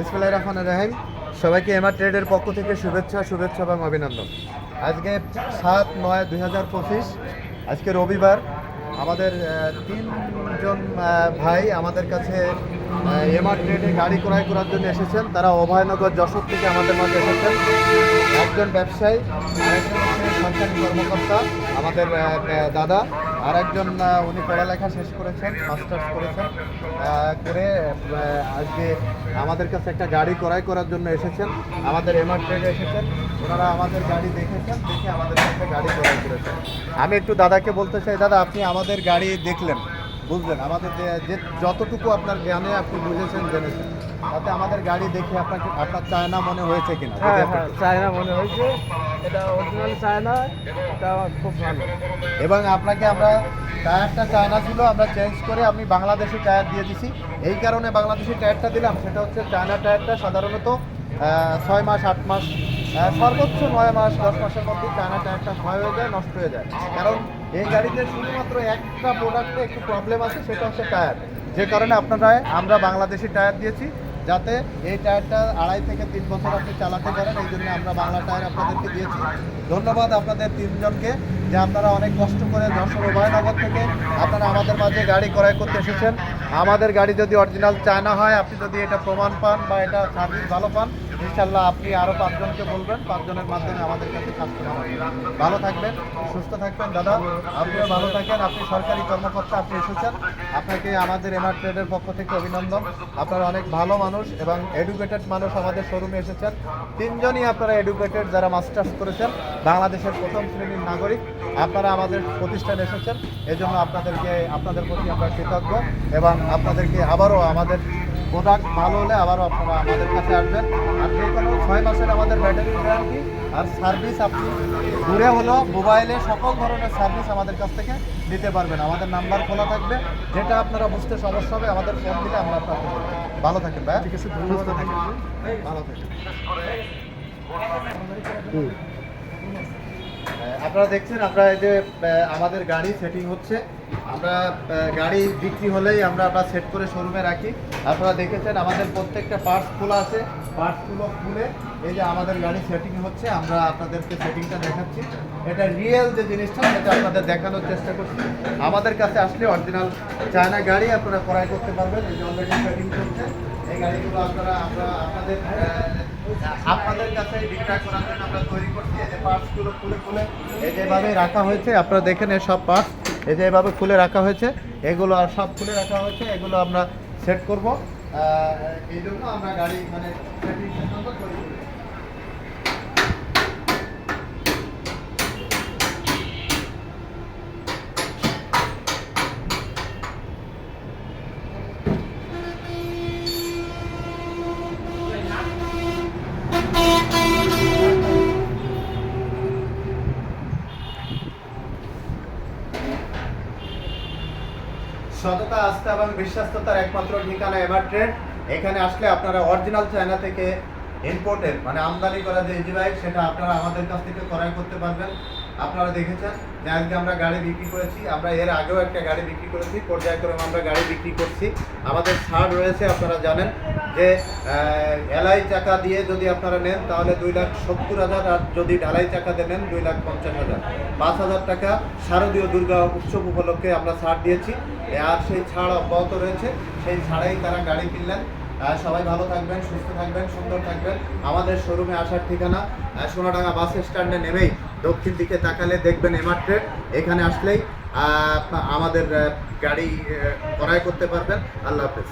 বিসমুল্লাহ রহমান রাহিম। সবাইকে এমআর ট্রেডের পক্ষ থেকে শুভেচ্ছা শুভেচ্ছা এবং অভিনন্দন। আজকে সাত নয় দুই হাজার পঁচিশ, আজকে রবিবার। আমাদের তিনজন ভাই আমাদের কাছে এমআর ট্রেডে গাড়ি ক্রয় করার জন্য এসেছেন। তারা অভয়নগর যশোর থেকে আমাদের মাঝে এসেছেন। একজন ব্যবসায়ী, আরেকজন সরকারি কর্মকর্তা, আমাদের দাদা আর একজন উনি পড়ালেখা শেষ করেছেন, মাস্টার্স করেছেন করে আজকে আমাদের কাছে একটা গাড়ি ক্রয় করার জন্য এসেছেন, আমাদের ট্রেডে এসেছেন, ওনারা আমাদের গাড়ি দেখেছেন, দেখে আমাদের কাছে গাড়ি ক্রয় করেছেন। আমি একটু দাদাকে বলতে চাই, দাদা, আপনি আমাদের গাড়ি দেখলেন। বুঝলেন আমাদের যে যতটুকু আপনার জ্ঞানে আপনি বুঝেছেন জেনেছেন তাতে আমাদের গাড়ি দেখে আপনাকে আপনার চায়না মনে হয়েছে কিনা? হ্যাঁ হ্যাঁ চায়না মনে হয়েছে। এটা অরিজিনাল চায়না এটা খুব ভালো। এবং আপনাকে আমরা টায়ারটা চায়না ছিল আমরা চেঞ্জ করে আমি বাংলাদেশি টায়ার দিয়ে দিছি। এই কারণে বাংলাদেশি টায়ারটা দিলাম সেটা হচ্ছে চায়না টায়ারটা সাধারণত ছয় মাস আট মাস সর্বোচ্চ নয় মাস দশ মাসের মধ্যে চায়না টায়ারটা ক্ষয় হয়ে যায় নষ্ট হয়ে যায়। কারণ এই গাড়িতে শুধুমাত্র একটা প্রোডাক্টে একটু প্রবলেম আছে, সেটা হচ্ছে টায়ার যে কারণে আপনারা, আমরা বাংলাদেশি টায়ার দিয়েছি, যাতে এই টায়ারটা আড়াই থেকে তিন বছর আপনি চালাতে পারেন, এই জন্য আমরা বাংলা টায়ার আপনাদেরকে দিয়েছি। ধন্যবাদ আপনাদের তিনজনকে, যে আপনারা অনেক কষ্ট করে যশোর উভয়নগর থেকে আপনারা আমাদের মাঝে গাড়ি ক্রয় করতে এসেছেন। আমাদের গাড়ি যদি অরিজিনাল চায়না হয়, আপনি যদি এটা প্রমাণ পান বা এটা সার্ভিস ভালো পান ইনশাল্লাহ আপনি আরও পাঁচজনকে বলবেন, পাঁচজনের মাধ্যমে আমাদের কাছে কাস্টমার হবে। ভালো থাকবেন, সুস্থ থাকবেন, দাদা। আপনিও ভালো থাকেন, আপনি সরকারি কর্মকর্তা, আপনি এসেছেন। আপনাকে আমাদের এমআর ট্রেডের পক্ষ থেকে অভিনন্দন। আপনারা অনেক ভালো মানুষ এবং এডুকেটেড মানুষ আমাদের শোরুমে এসেছেন। তিনজনই আপনারা এডুকেটেড যারা মাস্টার্স করেছেন, বাংলাদেশের প্রথম শ্রেণির নাগরিক। আপনারা আমাদের প্রতিষ্ঠানে এসেছেন। এজন্য আপনাদেরকে, আপনাদের প্রতি আমরা কৃতজ্ঞ এবং আপনাদেরকে আবারও আমাদের প্রোডাক্ট ভালো হলে আবারও আপনারা আমাদের কাছে আসবেন। আর যে কোনো ছয় মাসের আমাদের ব্যাটারি গ্যারান্টি আর সার্ভিস আপনি দূরে হলো মোবাইলে সকল ধরনের সার্ভিস আমাদের কাছ থেকে দিতে পারবেন। আমাদের নাম্বার খোলা থাকবে। যেটা আপনারা বুঝতে সমস্যা হবে আমাদের ফোন দিলে আমরা আপনাদের ভালো থাকেন ভাই ঠিক আছে ধন্যবাদ। থাকেন। ভালো থাকেন। আপনারা দেখছেন, আমরা এই যে আমাদের গাড়ি সেটিং হচ্ছে। আমরা গাড়ি বিক্রি হলেই আমরা আমরা সেট করে শোরুমে রাখি। আপনারা দেখেছেন, আমাদের প্রত্যেকটা পার্টস খোলা আছে। পার্টসগুলো খুলে এই যে আমাদের গাড়ি সেটিং হচ্ছে, আমরা আপনাদেরকে সেটিংটা দেখাচ্ছি। এটা রিয়েল যে জিনিসটা, সেটা আপনাদের দেখানোর চেষ্টা করছি। আমাদের কাছে আসলে অরিজিনাল চায়না গাড়ি আপনারা ক্রয় করতে পারবেন। এই যে অলরেডি সেটিং করছে এই গাড়িগুলো আপনারা, আমরা আপনাদের আমরা রাখা হয়েছে, আপনারা দেখেন এই সব পার্টস। এই যে এভাবে খুলে রাখা হয়েছে, এগুলো আর সব খুলে রাখা হয়েছে, এগুলো আমরা সেট করব। এই জন্য আমরা গাড়ি মানে সততা, আস্থা এবং বিশ্বাস্ততার একমাত্র ঠিকানা এভার ট্রেড এখানে আসলে আপনারা অরিজিনাল চায়না থেকে ইম্পোর্টের মানে আমদানি করা যে ডিভাইস সেটা আপনারা আমাদের কাছ থেকে ক্রয় করতে পারবেন। আপনারা দেখেছেন যে আজকে আমরা গাড়ি বিক্রি করেছি, আমরা এর আগেও একটা গাড়ি বিক্রি করেছি, পর্যায়ক্রমে আমরা গাড়ি বিক্রি করছি। আমাদের ছাড় রয়েছে, আপনারা জানেন যে এলআই চাকা দিয়ে যদি আপনারা নেন, তাহলে দুই লাখ সত্তর হাজার, আর যদি ঢালাই চাকা দিয়ে নেন, দুই লাখ পঞ্চাশ হাজার। পাঁচ হাজার টাকা শারদীয় দুর্গা উৎসব উপলক্ষে আমরা ছাড় দিয়েছি। আর সেই ছাড় অব্যাহত রয়েছে, সেই ছাড়াই তারা গাড়ি কিনলেন। সবাই ভালো থাকবেন, সুস্থ থাকবেন, সুন্দর থাকবেন। আমাদের শোরুমে আসার ঠিকানা সোনাডাঙ্গা বাস স্ট্যান্ডে নেমেই দক্ষিণ দিকে তাকালে দেখবেন এমার ট্রেড এখানে আসলেই আমাদের গাড়ি ক্রয় করতে পারবেন। আল্লাহ হাফেজ।